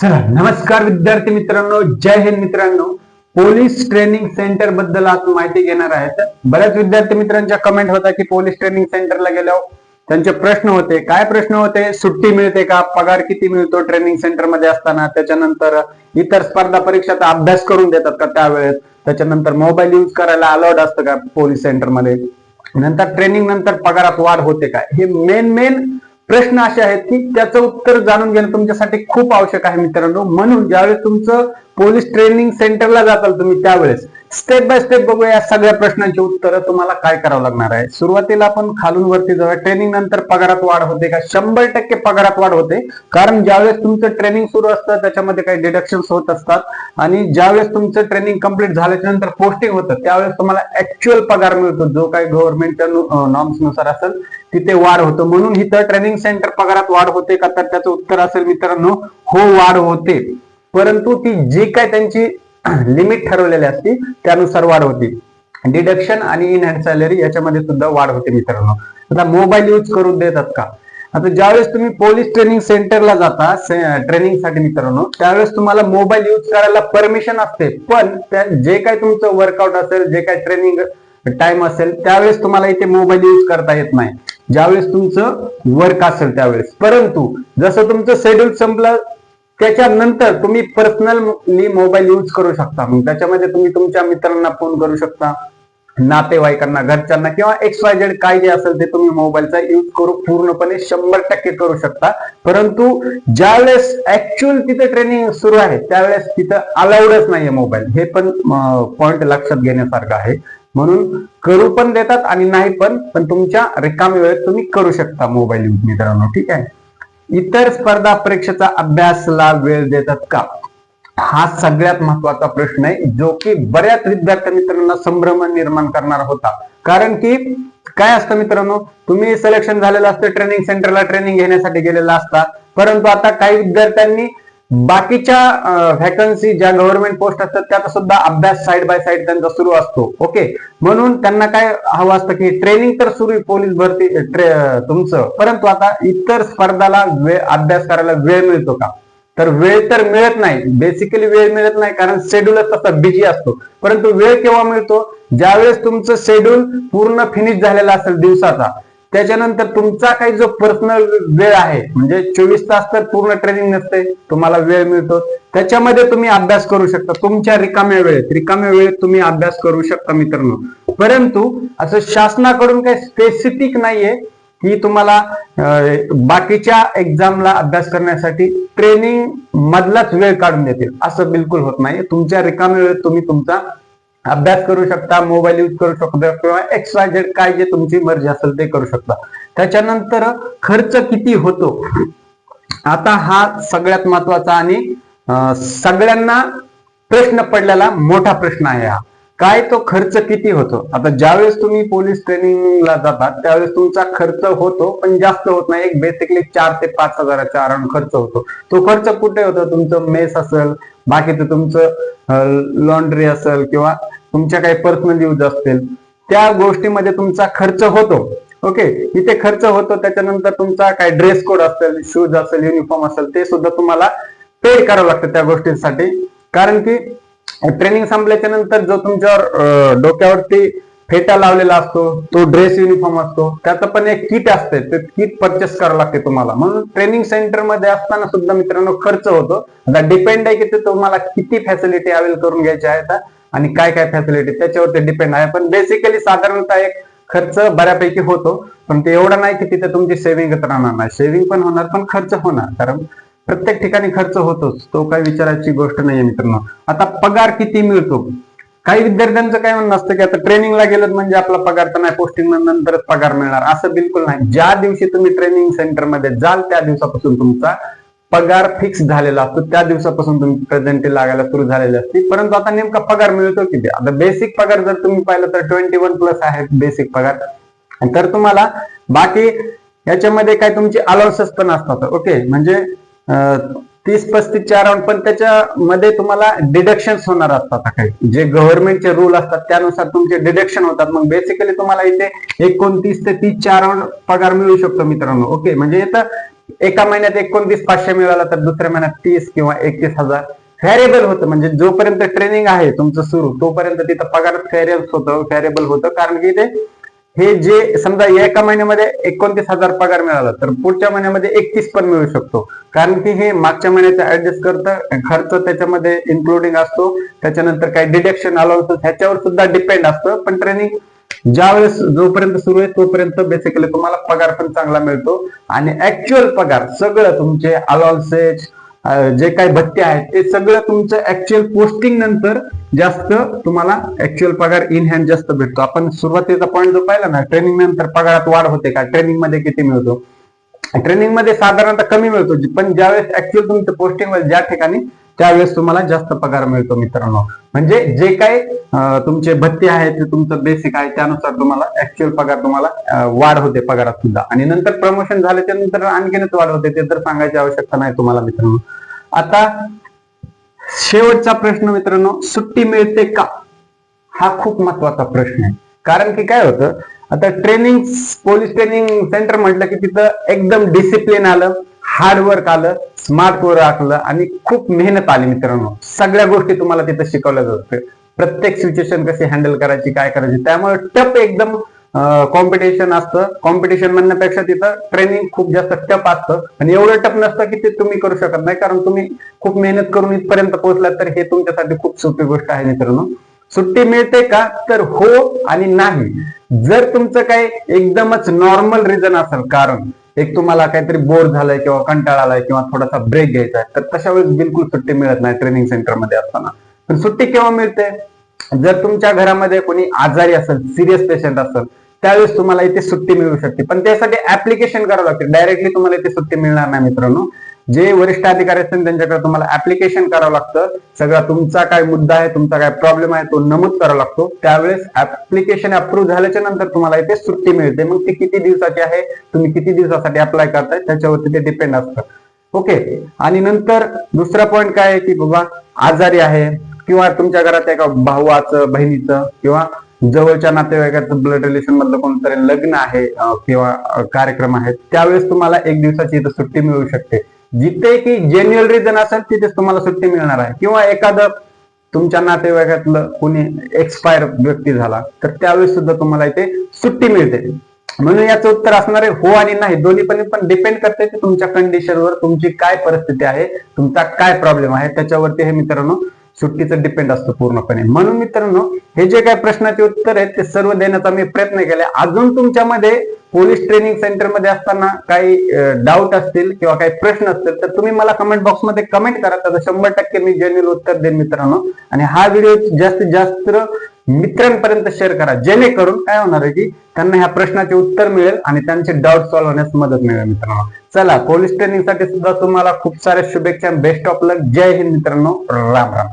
चला नमस्कार विद्यार्थी मित्रांनो जय हिंद मित्रांनो. पोलीस ट्रेनिंग सेंटरबद्दल आज माहिती घेणार आहेत. बऱ्याच विद्यार्थी मित्रांच्या कमेंट होता की पोलीस ट्रेनिंग सेंटरला गेल्यावर त्यांचे प्रश्न होते. काय प्रश्न होते? सुट्टी मिळते का? पगार किती मिळतो ट्रेनिंग सेंटरमध्ये असताना? त्याच्यानंतर इतर स्पर्धा परीक्षाचा अभ्यास करून देतात का त्यावेळेस? त्याच्यानंतर मोबाईल युज करायला अलाउड असतं का पोलीस सेंटरमध्ये? नंतर ट्रेनिंग नंतर पगारात वाढ होते का? हे मेन मेन प्रश्न असे आहेत की त्याचं उत्तर जाणून घेणं तुमच्यासाठी खूप आवश्यक आहे मित्रांनो. म्हणून ज्यावेळेस तुमचं पोलीस ट्रेनिंग सेंटरला जाताल तुम्ही त्यावेळेस स्टेप बाय स्टेप बघूया या सगळ्या प्रश्नांची उत्तरं तुम्हाला काय करावं लागणार आहे. सुरुवातीला आपण खालून वरती जाऊया. ट्रेनिंग नंतर पगारात वाढ होते का? शंभर टक्के पगारात वाढ होते. कारण ज्यावेळेस तुमचं ट्रेनिंग सुरू असतं त्याच्यामध्ये काही डिडक्शन होत असतात. आणि ज्यावेळेस तुमचं ट्रेनिंग कंप्लीट झाल्याच्यानंतर पोस्टिंग होतं त्यावेळेस तुम्हाला ऍक्च्युअल पगार मिळतो. जो काही गव्हर्नमेंटच्या नॉर्म्सनुसार असेल तिथे वाढ होतो. म्हणून इथं ट्रेनिंग सेंटर पगारात वाढ होते का? तर त्याचं उत्तर असेल मित्रांनो हो वाढ होते. परंतु ती जी काय त्यांची लिमिट ठरवलेली असते त्यानुसार वाढ होती. डिडक्शन आणि इन हँड सॅलरी याच्यामध्ये सुद्धा वाढ होते मित्रांनो. आता मोबाईल यूज करून देतात का? आता ज्यावेळेस तुम्ही पोलीस ट्रेनिंग सेंटरला जाता ट्रेनिंगसाठी मित्रांनो त्यावेळेस तुम्हाला मोबाईल यूज करायला परमिशन असते. पण त्या जे काय तुमचं वर्कआउट असेल जे काय ट्रेनिंग टाइम असेल त्यावेळेस तुम्हाला इथे मोबाईल यूज करता येत नाही. ज्यावेळेस तुमचं वर्क असेल त्यावेळेस. परंतु जसं तुमचं शेड्यूल संपलं त्याच्यानंतर तुम्ही पर्सनली मोबाईल यूज करू शकता. मग त्याच्यामध्ये तुम्ही तुमच्या मित्रांना फोन करू शकता नातेवाईकांना घरच्यांना किंवा एक्स वाय झेड काय जे असेल ते तुम्ही मोबाईलचा यूज करू पूर्णपणे शंभर टक्के करू शकता. परंतु ज्यावेळेस ऍक्च्युअल तिथे ट्रेनिंग सुरू आहे त्यावेळेस तिथं अलाउडच नाहीये मोबाईल हे पण पॉइंट लक्षात घेण्यासारखं आहे. म्हणून करू पण देतात आणि नाही पण पण तुमच्या रिकामी वेळेत तुम्ही करू शकता मोबाईल यूज मित्रांनो. ठीक आहे? इतर स्पर्धा परीक्षेचा अभ्यासला वेळ देतात का? हा सगळ्यात महत्त्वाचा प्रश्न आहे जो की बऱ्याच विद्यार्थी मित्रांना संभ्रम निर्माण करणार होता. कारण की काय असतं मित्रांनो तुम्ही सिलेक्शन झालेलं असतं ट्रेनिंग सेंटरला ट्रेनिंग घेण्यासाठी गेलेला असता. परंतु आता काही विद्यार्थ्यांनी बाकीच्या व्हॅकन्सी ज्या गव्हर्नमेंट पोस्ट असतात त्याचा सुद्धा अभ्यास साईड बाय साईड त्यांचा सुरू असतो. ओके म्हणून त्यांना काय हवं असतं की ट्रेनिंग तर सुरू आहे पोलीस भरती तुमचं. परंतु आता इतर स्पर्धाला वेळ अभ्यास करायला वेळ मिळतो का? तर वेळ तर मिळत नाही. बेसिकली वेळ मिळत नाही कारण शेड्यूलच तसा बिझी असतो. परंतु वेळ केव्हा मिळतो? ज्यावेळेस तुमचं शेड्यूल पूर्ण फिनिश झालेला असेल दिवसाचा त्याच्यानंतर तुमचा काही जो पर्सनल वेळ आहे म्हणजे चोवीस तास तर पूर्ण ट्रेनिंग नसते तुम्हाला वेळ मिळतो. त्याच्यामध्ये तुम्ही अभ्यास करू शकता. तुमच्या रिकाम्या वेळेत रिकाम्या वेळेत तुम्ही अभ्यास करू शकता मित्रांनो. परंतु असं शासनाकडून काही स्पेसिफिक नाहीये की तुम्हाला बाकीच्या एक्झामला अभ्यास करण्यासाठी ट्रेनिंग मधलाच वेळ काढून देतील. असं बिलकुल होत नाही तुमच्या रिकाम्या वेळेत तुम्ही तुमचा अभ्यास करू शकता मोबाईल यूज करू शकता किंवा एक्स्ट्रा जेड काय जे तुमची मर्जी असेल ते करू शकता. त्याच्यानंतर खर्च किती होतो? आता हा सगळ्यात महत्त्वाचा आणि सगळ्यांना प्रश्न पडलेला मोठा प्रश्न आहे हा. काय तो खर्च किती होतो? आता ज्यावेळेस तुम्ही पोलीस ट्रेनिंगला जातात त्यावेळेस तुमचा खर्च होतो पण जास्त होत नाही. एक बेसिकली चार ते पाच हजाराच्या अराउंड खर्च होतो. तो खर्च कुठे होतो? तुमचं मेस असेल बाकीचं तुमचं लॉन्ड्री असेल किंवा तुमच्या काही पर्सनल यूज असतील त्या गोष्टीमध्ये तुमचा खर्च होतो. ओके इथे खर्च होतो त्याच्यानंतर तुमचा काय ड्रेस कोड असेल शूज असेल युनिफॉर्म असेल ते सुद्धा तुम्हाला पेड करावं लागतं त्या गोष्टींसाठी. कारण की ट्रेनिंग संपल्याच्या नंतर जो तुमच्यावर डोक्यावरती फेटा लावलेला असतो तो ड्रेस युनिफॉर्म असतो त्याचं पण एक किट असते ते किट परचेस करावं लागते तुम्हाला. म्हणून ट्रेनिंग सेंटरमध्ये असताना सुद्धा मित्रांनो खर्च होतो. आता डिपेंड आहे की ते तुम्हाला किती फॅसिलिटी अवेल करून घ्यायच्या आहेत आणि काय काय फॅसिलिटी त्याच्यावरती डिपेंड आहे. पण बेसिकली साधारणतः एक खर्च बऱ्यापैकी होतो. पण ते एवढं नाही की तिथे तुमची सेव्हिंग राहणार नाही. सेव्हिंग पण होणार पण खर्च होणार. कारण प्रत्येक ठिकाणी खर्च होतोच. तो काही विचाराची गोष्ट नाहीये मित्रांनो. आता पगार किती मिळतो? काही विद्यार्थ्यांचं काय म्हणणं असतं की आता ट्रेनिंगला गेलं म्हणजे आपला पगार तर नाही पोस्टिंग नंतरच पगार मिळणार. असं बिलकुल नाही. ज्या दिवशी तुम्ही ट्रेनिंग सेंटरमध्ये जाल त्या दिवसापासून तुमचा पगार फिक्स झालेला असतो. त्या दिवसापासून तुम्ही प्रेझेंटी लागायला सुरू झालेली असते. परंतु आता नेमका पगार मिळतो किती? आता बेसिक पगार जर तुम्ही पाहिलं तर ट्वेंटी वन प्लस आहे बेसिक पगार. तर तुम्हाला बाकी याच्यामध्ये काय तुमचे अलाउन्सेस पण असतात. ओके म्हणजे तीस पस्तीस चार राऊंड पण त्याच्यामध्ये तुम्हाला डिडक्शन होणार असतात काही. जे गव्हर्नमेंटचे रूल असतात त्यानुसार तुमचे डिडक्शन होतात. मग बेसिकली तुम्हाला इथे एकोणतीस ते तीस चार राऊंड पगार मिळू शकतो मित्रांनो. ओके म्हणजे इथं एका महिन्यात एकोणतीस पाचशे मिळाला तर दुसऱ्या महिन्यात तीस किंवा एकतीस हजार. व्हॅरिएबल होतं. म्हणजे जोपर्यंत ट्रेनिंग आहे तुमचं सुरू तोपर्यंत तिथं पगार व्हॅरिएबल होतं व्हॅरिएबल होतं. कारण की ते हे जे समजा एका महिन्यामध्ये एकोणतीस हजार पगार मिळाला तर पुढच्या महिन्यामध्ये एकतीस पण मिळू शकतो. कारण की हे मागच्या महिन्याचं ऍडजस्ट करतं खर्च त्याच्यामध्ये इन्क्लुडिंग असतो त्याच्यानंतर काही डिडक्शन अलाउन्सेस ह्याच्यावर सुद्धा डिपेंड असतं पण ट्रेनिंग ज्यावेळेस जोपर्यंत सुरू आहे तोपर्यंत बेसिकली तुम्हाला पगार पण चांगला मिळतो. आणि ऍक्च्युअल पगार सगळं तुमचे अलाउन्सेस जे काही भत्ते आहेत ते सगळं तुमचं ऍक्च्युअल पोस्टिंग नंतर जास्त तुम्हाला ऍक्च्युअल पगार इन हँड जास्त भेटतो. आपण सुरुवातीचा पॉईंट जो पाहिला ना ट्रेनिंग नंतर पगारात वाढ होते का? ट्रेनिंगमध्ये किती मिळतो? ट्रेनिंगमध्ये साधारणतः कमी मिळतो पण ज्यावेळेस ऍक्च्युअल तुमचं पोस्टिंग ज्या ठिकाणी त्यावेळेस तुम्हाला जास्त पगार मिळतो मित्रांनो. म्हणजे जे काही तुमचे भत्ते आहेत ते तुमचं बेसिक आहे त्यानुसार तुम्हाला ऍक्च्युअल पगार तुम्हाला वाढ होते पगारात सुद्धा. आणि नंतर प्रमोशन झाल्याच्यानंतर आणखीनच वाढ होते ते तर सांगायची आवश्यकता नाही तुम्हाला मित्रांनो. आता शेवटचा प्रश्न मित्रांनो सुट्टी मिळते का? हा खूप महत्त्वाचा प्रश्न आहे. कारण की काय होतं आता ट्रेनिंग पोलीस ट्रेनिंग सेंटर म्हटलं की तिथं एकदम डिसिप्लिन आलं. हार्डवर्क आलं स्मार्ट वर्क आलं आणि खूप मेहनत आली मित्रांनो. सगळ्या गोष्टी तुम्हाला तिथं शिकवल्या जातात. प्रत्येक सिच्युएशन कशी हँडल करायची काय करायची त्यामुळे टप एकदम कॉम्पिटिशन असतं. कॉम्पिटिशन म्हणण्यापेक्षा तिथं ट्रेनिंग खूप जास्त टप असतं. आणि एवढं टप नसतं की ते तुम्ही करू शकत नाही कारण तुम्ही खूप मेहनत करून इथपर्यंत पोहोचलात तर हे तुमच्यासाठी खूप सोपी गोष्ट आहे मित्रांनो. सुट्टी मिळते का? तर हो आणि नाही. जर तुमचं काही एकदमच नॉर्मल रिझन असेल कारण एक तुम्हाला काहीतरी बोर झालाय किंवा कंटाळा आलाय किंवा थोडासा ब्रेक घ्यायचा आहे तर तशा वेळेस बिलकुल सुट्टी मिळत नाही ट्रेनिंग सेंटरमध्ये असताना. पण सुट्टी केव्हा मिळते? जर तुमच्या घरामध्ये कोणी आजारी असेल सिरियस पेशंट असेल त्यावेळेस तुम्हाला इथे सुट्टी मिळू शकते. पण त्यासाठी ऍप्लिकेशन करावं लागते. डायरेक्टली तुम्हाला इथे सुट्टी मिळणार नाही मित्रांनो. जे वरिष्ठ अधिकारी असतील त्यांच्याकडे तुम्हाला ऍप्लिकेशन करावं लागतं. सगळा तुमचा काय मुद्दा आहे तुमचा काय प्रॉब्लेम आहे तो नमूद करावा लागतो. त्यावेळेस ऍप्लिकेशन अप्रूव्ह झाल्याच्यानंतर तुम्हाला इथे सुट्टी मिळते. मग ती किती दिवसाची आहे तुम्ही किती दिवसासाठी अप्लाय करताय त्याच्यावरती ते डिपेंड असतं. ओके आणि नंतर दुसरा पॉईंट काय आहे की बाबा आजारी आहे किंवा तुमच्या घरात एका भावाचं बहिणीचं किंवा जवळच्या नातेवाईकाचं ब्लड रिलेशन मधलं कोणतरी लग्न आहे किंवा कार्यक्रम आहे त्यावेळेस तुम्हाला एक दिवसाची इथं सुट्टी मिळू शकते. जिथे की जेन्युअल रिझन असेल तिथेच तुम्हाला सुट्टी मिळणार आहे. किंवा एखादं तुमच्या नातेवाईकातलं कोणी एक्सपायर व्यक्ती झाला तर त्यावेळेस सुद्धा तुम्हाला इथे सुट्टी मिळते. म्हणून याचं उत्तर असणार आहे हो आणि नाही. दोन्ही पण पण डिपेंड करते की तुमच्या कंडिशनवर तुमची काय परिस्थिती आहे तुमचा काय प्रॉब्लेम आहे त्याच्यावरती हे मित्रांनो सुट्टीचं डिपेंड असतं पूर्णपणे. म्हणून मित्रांनो हे जे काही प्रश्नाचे उत्तर आहेत ते सर्व देण्याचा मी प्रयत्न केला अजून तुमच्यामध्ये पोलीस ट्रेनिंग सेंटरमध्ये असताना काही डाऊट असतील किंवा काही प्रश्न असतील तर तुम्ही मला कमेंट बॉक्समध्ये कमेंट करा. त्याचं शंभर टक्के मी जेन्युअल उत्तर देईन मित्रांनो. आणि हा व्हिडिओ जास्तीत जास्त मित्रांपर्यंत शेअर करा. जेणेकरून काय होणार आहे की त्यांना ह्या प्रश्नाचे उत्तर मिळेल आणि त्यांचे डाऊट सॉल्व्ह होण्यास मदत मिळेल मित्रांनो. चला पोलीस ट्रेनिंगसाठी सुद्धा तुम्हाला खूप साऱ्या शुभेच्छा. बेस्ट ऑफ लक जय हिंद मित्रांनो. राम राम.